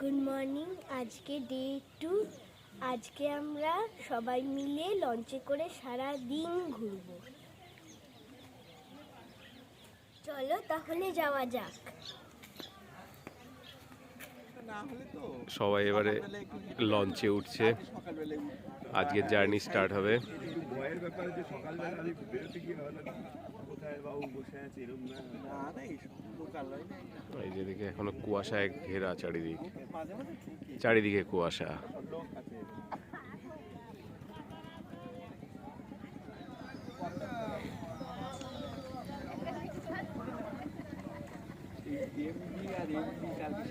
Good morning আজকে day two আজকে আমরা সবাই মিলে লঞ্চে করে সারা দিন ঘুরবো। চলো তাহলে যাওয়া যাক। সবাই এবারে লঞ্চে উঠছে। আজকের জার্নি স্টার্ট হবে। আছে এই যেদিকে এখনও কুয়াশায় ঘেরা চারিদিক। মাঝে ঠিকই চারিদিকে কুয়াশা। সব লোক আছে এমডি আর এমডি কালকে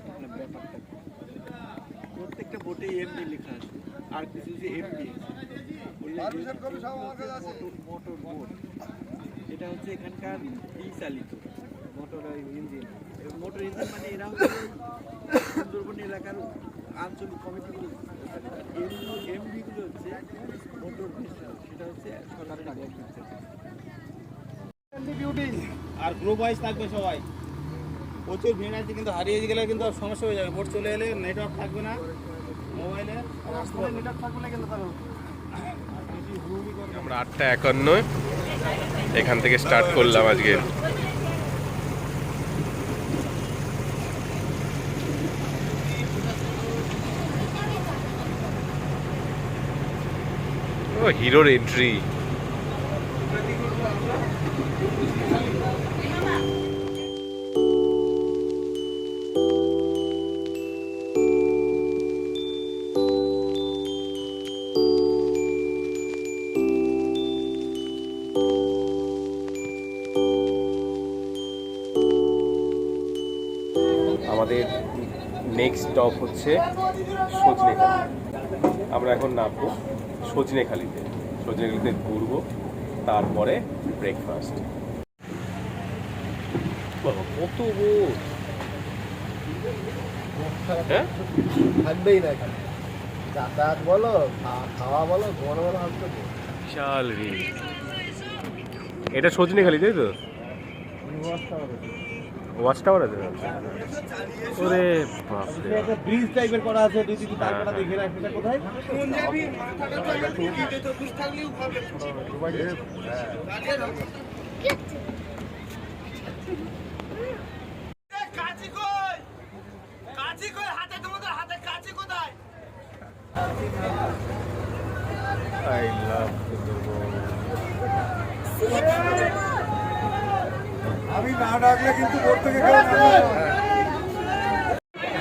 প্রত্যেকটা বোটে এমডি লেখা আছে। আর কিছু যে এমডি মোটর বোট। এটা হচ্ছে এখানকার ই চালিত মোটর ইঞ্জিন। মোটর ইঞ্জিন মানে এরা হচ্ছে সুন্দরবন এলাকার আঞ্চলিক কমিটিগুলো এমডিগুলো হচ্ছে মোটর সেটা হচ্ছে সরকারের বিউটি আর গ্রুপ ওয়াইজ থাকবে সবাই। প্রচুর ভিড় আছে কিন্তু হারিয়ে গেলে কিন্তু আর সমস্যা হয়ে যাবে। ভোট চলে এলে নেটওয়ার্ক থাকবে না মোবাইলে নেটওয়ার্ক থাকবে না কিন্তু আমরা আটটা একান্ন এখান থেকে স্টার্ট করলাম আজকে। ও হিরোর এন্ট্রি নেক্সট স্টপ হচ্ছে সজনেখালি। আমরা এখন নামবো সজনেখালিতে। সজনেখালিতে ঘুরবো তারপরে ব্রেকফাস্ট কত হ্যাঁ? থাকবেই না যাতায়াত বলো খাওয়া বলো ঘুমানো বলো বিশাল ভিড়। এটা সজনেখালি তাই তো? ওয়াচ টাওয়ার আছে ওরে বাপরে। একটা ব্রিজ টাইপের করা আছে তুই যদি তারপরে দেখে রাখ সেটা কোথায়? আই লাভ সুন্দরবন আমি না ডাকলে কিন্তু বোট থেকে কেউ নামবে না।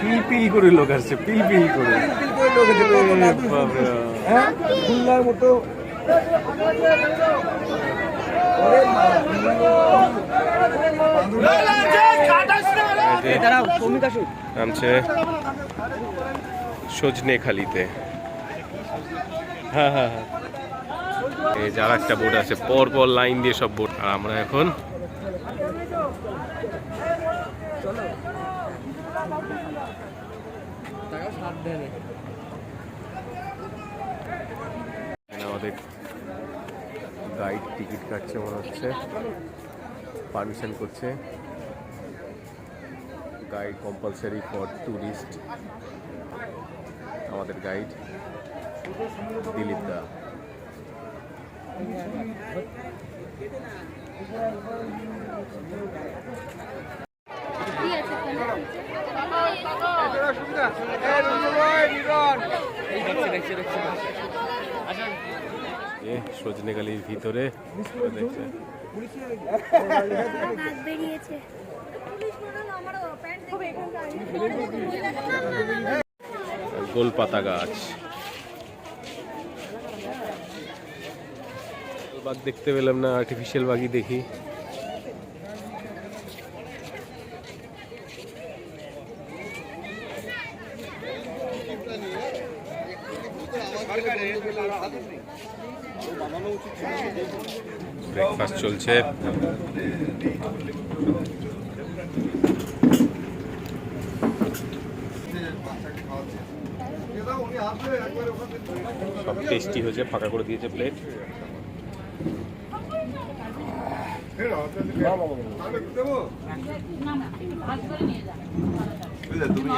পিল পিল করে লোক আসছে পিল পিল করে। হ্যাঁ? খুলনার মতো। নামছে সজনে খালিতে। হ্যাঁ হ্যাঁ হ্যাঁ। এই যার একটা বোট আছে পর পর লাইন দিয়ে সব বোট। আর আমরা এখন আমাদের গাইড টিকিট কাটছে মনে হচ্ছে। পারমিশন করছে। গাইড কম্পালসারি ফর ট্যুরিস্ট আমাদের গাইড দিলীপ দা। এ সজনেখালির ভিতরে বেরিয়েছে গোলপাতা গাছ। বাঘ দেখতে পেলাম না আর্টিফিশিয়াল বাঘই দেখি। ব্রেকফাস্ট চলছে সব টেস্টি হয়েছে ফাঁকা করে দিয়েছে প্লেট তুমি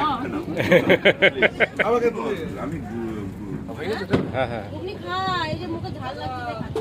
হ্যাঁ। হ্যাঁ ঘুগনি খা এই যে মুখে ঝাল লাগছে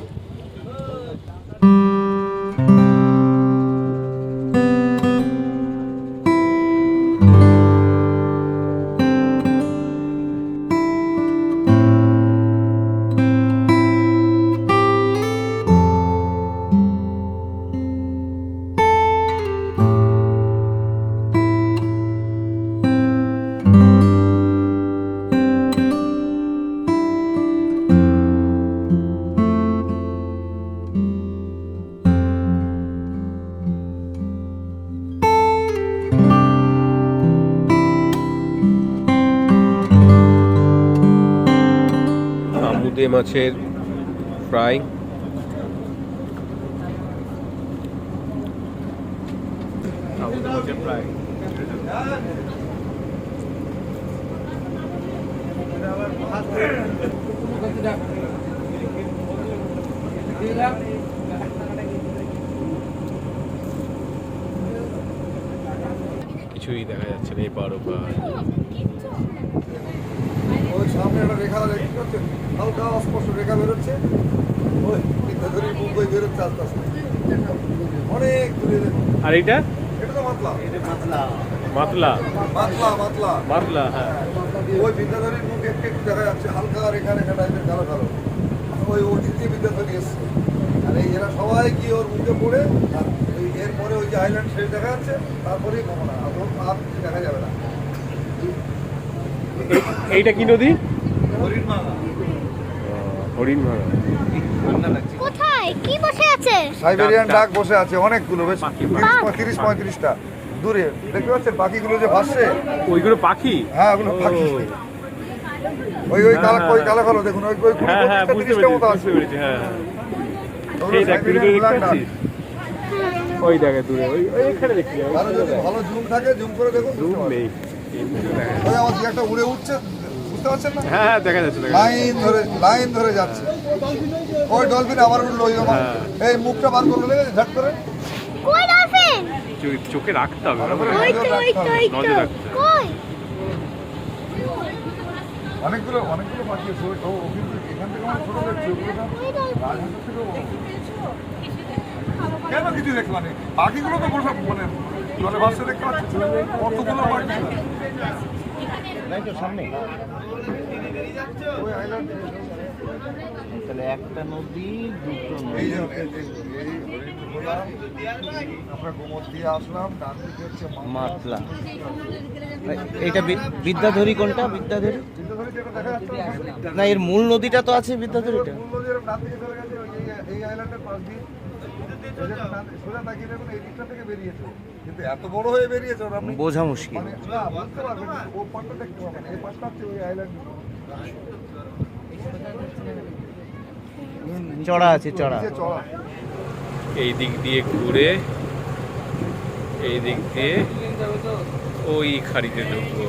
তাই মাছের ফ্রাই। কিছুই দেখা যাচ্ছে না এই পার ওই সামনে একটা রেখা দেখতে পাচ্ছেন হালকা অস্পষ্ট রেখা বেরোচ্ছে। ওই বিদ্যাধরীর মুখ ওই বেরোচ্ছে আস্তে আস্তে। অনেক দূরে আর এইটা? এটা তো মাতলা। মাতলা। মাতলা। মাতলা মাতলা। হ্যাঁ। ওই বিদ্যাধরীর মুখ একটু একটু দেখা যাচ্ছে হালকা রেখা রেখা টাইপের কালো কালো। ওই ওটি দিয়ে বিদ্যাধরী এসছে। আর এই এরা সবাই গিয়ে ওর মুখে পড়ে? আর ওই এরপরে ওই যে আইল্যান্ড শেষ দেখা যাচ্ছে তারপরেই ওর আর দেখা যাবে না। এইটা কি নদী? হরিণ মামা কোথায়? কি বসে আছে? সাইবেরিয়ান ডাক, বসে আছে অনেকগুলো বেশ তিরিশ পঁয়ত্রিশটা। দূরে দেখতে পাচ্ছেন পাখিগুলো যে ভাসছে? ওইগুলো পাখি? হ্যাঁ ওগুলো পাখি। ওই ওই কালা ওই। কালা কালো দেখুন ওই কুড়ি পঁচিশটা মতো আছে। হ্যাঁ দেখে দূরে ওইখানে দেখছি ভালো জুম থাকে জুম করে দেখুন নেই। আমার একটা উড়ে উঠছে বুঝতে পারছেন না? হ্যাঁ হ্যাঁ দেখা যাচ্ছে লাইন ধরে লাইন ধরে যাচ্ছে। ওই ডলফিন আবার উঠল ওই হ্যাঁ। এই মুখটা বার করল করে। কই ডলফিন? চোখে রাখতে হবে না? ওই তো ওই তো ওই তো। নজর রাখতে হবে। কই? অনেকগুলো অনেকগুলো পাখি আছে। ও ও কিন্তু এখান থেকে আমার ছোট দেখছি থেকেও কেন কিছু দেখলাম পাখিগুলো তো বসে মানে জলে ভাসছে দেখতে পাচ্ছি কতগুলো পাখি সামনে। তাহলে একটা নদী দুটো আমরা গোমর দিয়ে আসলাম ডান দিকে হচ্ছে মাতলা। এইটা বিদ্যাধরী কোনটা? বিদ্যাধরী? না? এর মূল নদীটা তো আছে বিদ্যাধরীটা এই- আইল্যান্ডের পাশ দিয়ে। সোজা তাকিয়ে দেখুন, এই দিকটা থেকে বেরিয়েছে। কিন্তু এত বড় হয়ে বেরিয়েছে ওরা আপনি বোঝা মুশকিল। মানে না বুঝতে পারবেন ও পাটটা দেখতে পাবেন এই পাশটা হচ্ছে ওই আইল্যান্ড চড়া আছে চড়া। এই দিক দিয়ে ঘুরে এই দিক দিয়ে ওই খাড়িতে ঢুকবো।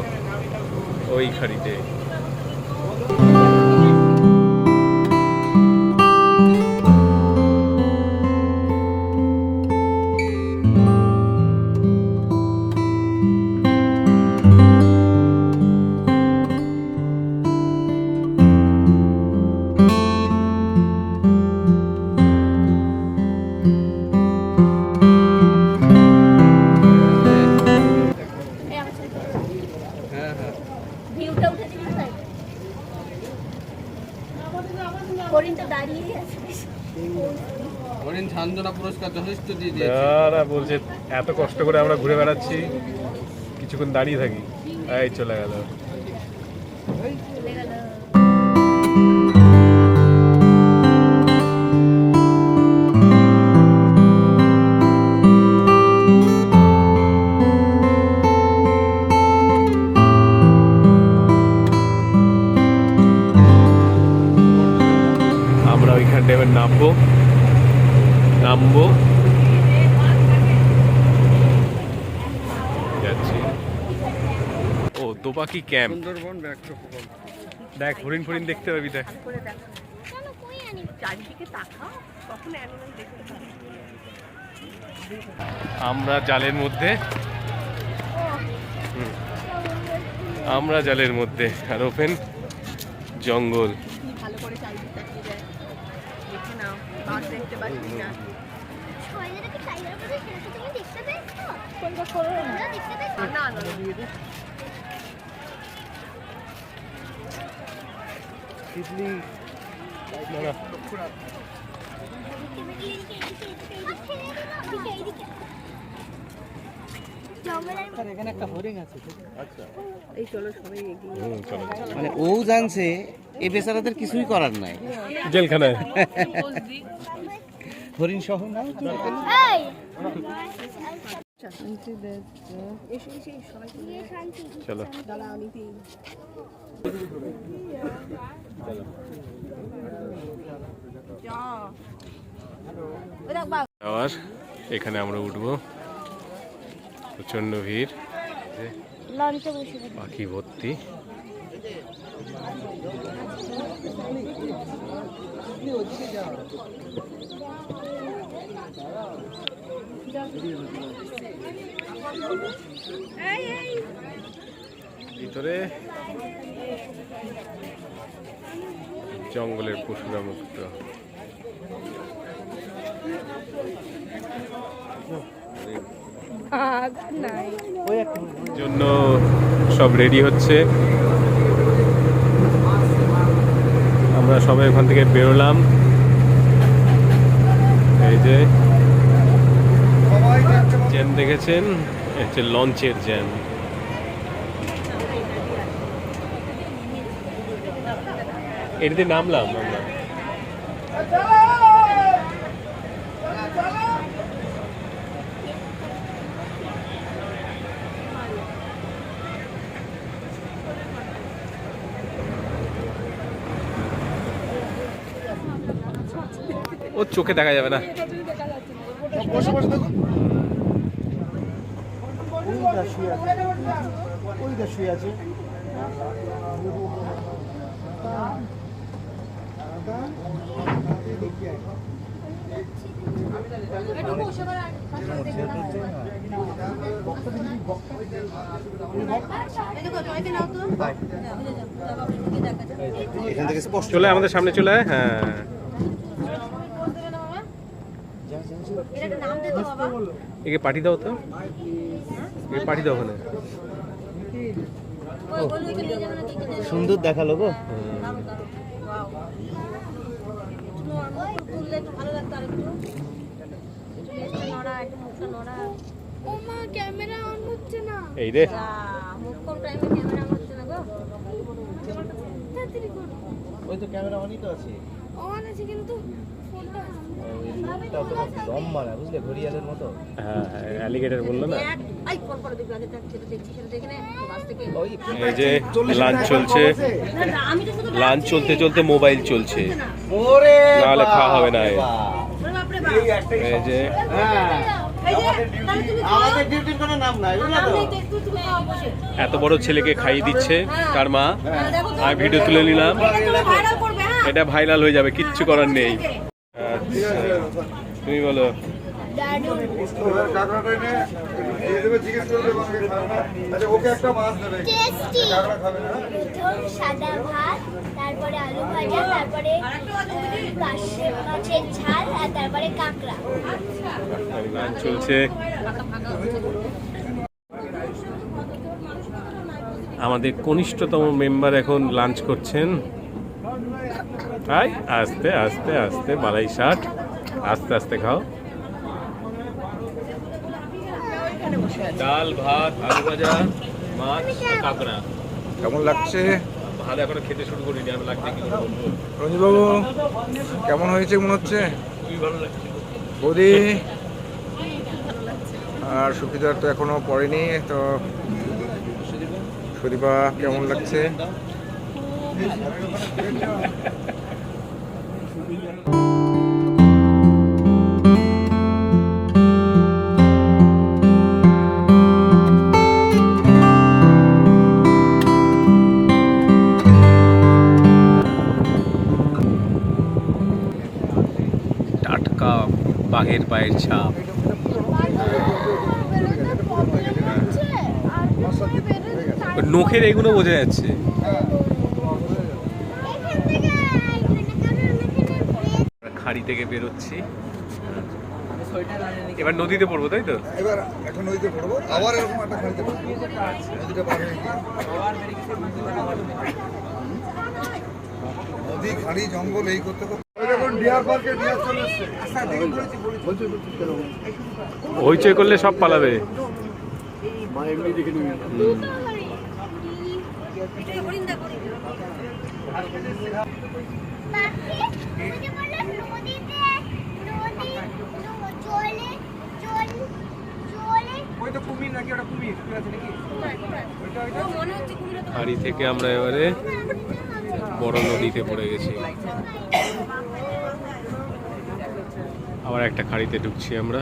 ওই খাড়িতে। হরিণটা দাঁড়িয়েই আছে। হরিণ সান্ত্বনা পুরস্কার যথেষ্ট দিয়ে না বলছে এত কষ্ট করে আমরা ঘুরে বেড়াচ্ছি কিছুক্ষণ দাঁড়িয়ে থাকি। এই চলে গেল। এবার নামবো। নামবো। যাচ্ছি। ও দোপাকি ক্যাম্প? সুন্দরবন দেখ হরিণ ফরিণ দেখতে পাবি দেখ। কেন কই আনি? চারিদিকে তাকাও তখন অ্যানিমেল দেখতে পাবে। আমরা জালের মধ্যে। আমরা জালের মধ্যে। আর ওপেন জঙ্গল ভালো করে চারিদিকটা দিয়ে দেয় নাও বাঘ দেখতে পাচ্ছি না। না না বলে না তো মানে ও জানছে এ বেচারাদের কিছুই করার নাই। জেলখানায়। হরিণ সহ না? এই! এসে এসে সবাই চলে। আবার এখানে আমরা উঠবো। প্রচণ্ড ভিড়। পাখি ভর্তি। ভিতরে জঙ্গলের পশুরা মুক্ত বাঘ নাই জন্য সব রেডি হচ্ছে। আমরা সবাই ওখান থেকে বেরোলাম। এই যে জ্যাম দেখেছেন? হচ্ছে লঞ্চের জ্যাম এটিতে নামলাম আমরা। ও চোখে দেখা যাবে না। এখান থেকে চলে আমাদের সামনে চলে হ্যাঁ। একে পাঠিয়ে দাও তো। একে পাঠিয়ে দাও ওখানে। সুন্দর দেখাল গো। ও মা ক্যামেরা অন হচ্ছে না। এই রে। ওই তো ক্যামেরা অনই তো আছে। অন আছে কিন্তু। হ্যাঁ এই যে লাঞ্চ চলছে। না না আমি তো শুধু লাঞ্চ চলতে চলতে মোবাইল চলছে। ওরে নাহলে খাওয়া হবে না। এই যে হ্যাঁ। এত বড় ছেলেকে খাইয়ে দিচ্ছে তার মা? হ্যাঁ, আমি ভিডিও তুলে নিলাম। এটা ভাইরাল করবে হ্যাঁ। এটা ভাইরাল হয়ে যাবে কিচ্ছু করার নেই। তুমি বলো। সাদা ভাত তারপরে আলু ভাজা তারপরে মাছের ঝাল আর তারপরে কাঁকড়া। চলছে। আমাদের কনিষ্ঠতম মেম্বার এখন লাঞ্চ করছেন। আস্তে আস্তে আস্তে বালাই ষাট আস্তে আস্তে খাও। ডাল ভাত আলু ভাজা মাছ কাঁকড়া। কেমন লাগছে? ভালো এখনও খেতে শুরু করিনি আমি লাগছে কি রঞ্জিতবাবু কেমন হয়েছে মনে হচ্ছে? খুবই ভালো লাগছে। বৌদি? আর সুখিদার তো এখনও পড়েনি তো সুদীপা কেমন লাগছে? বাঘের পায়ের ছাপ। নখের এগুলো বোঝা যাচ্ছে। খাড়ি থেকে বেরোচ্ছি। এবার নদীতে পড়ব তাই তো? এবার একটা নদীতে পড়ব আবার এরকম একটা খাড়িতে পড়ব। নদীটা পার নদী খাড়ি জঙ্গল এই করতে করতে এসছে। হইচই করলে সব পালাবে। ওই তো কুমির নাকি ওটা কুমির। ঠিক আছে নাকি? খাড়ি থেকে আমরা এবারে বড় নদীতে পড়ে গেছি। আবার একটা খাড়িতে ঢুকছি আমরা।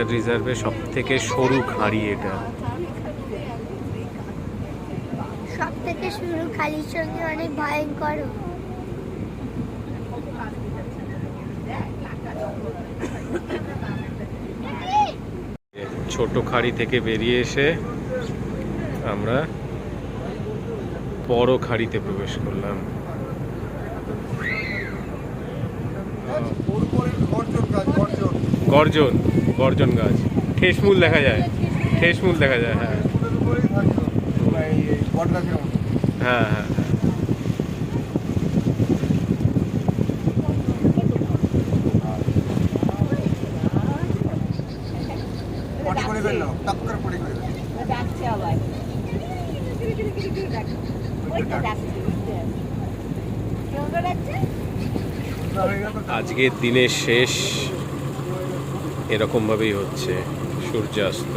টাইগার রিজার্ভে সব থেকে সরু খাড়ি এটা? সব থেকে খালির সঙ্গে অনেক ভয়ঙ্কর। ছোট খাড়ি থেকে বেরিয়ে এসে আমরা বড় খাড়িতে প্রবেশ করলাম। গাছ গর্জন গর্জন গাছ। ঠেসমূল দেখা যায়। ঠেসমূল দেখা যায় হ্যাঁ। হ্যাঁ হ্যাঁ হ্যাঁ। আজকের দিনের শেষ। এরকমভাবেই হচ্ছে, সূর্যাস্ত।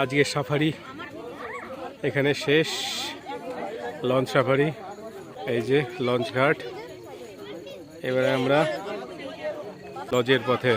আজকের সাফারি এখানে শেষ, লঞ্চ সাফারি, এই যে লঞ্চ ঘাট। এবারে আমরা লজের পথে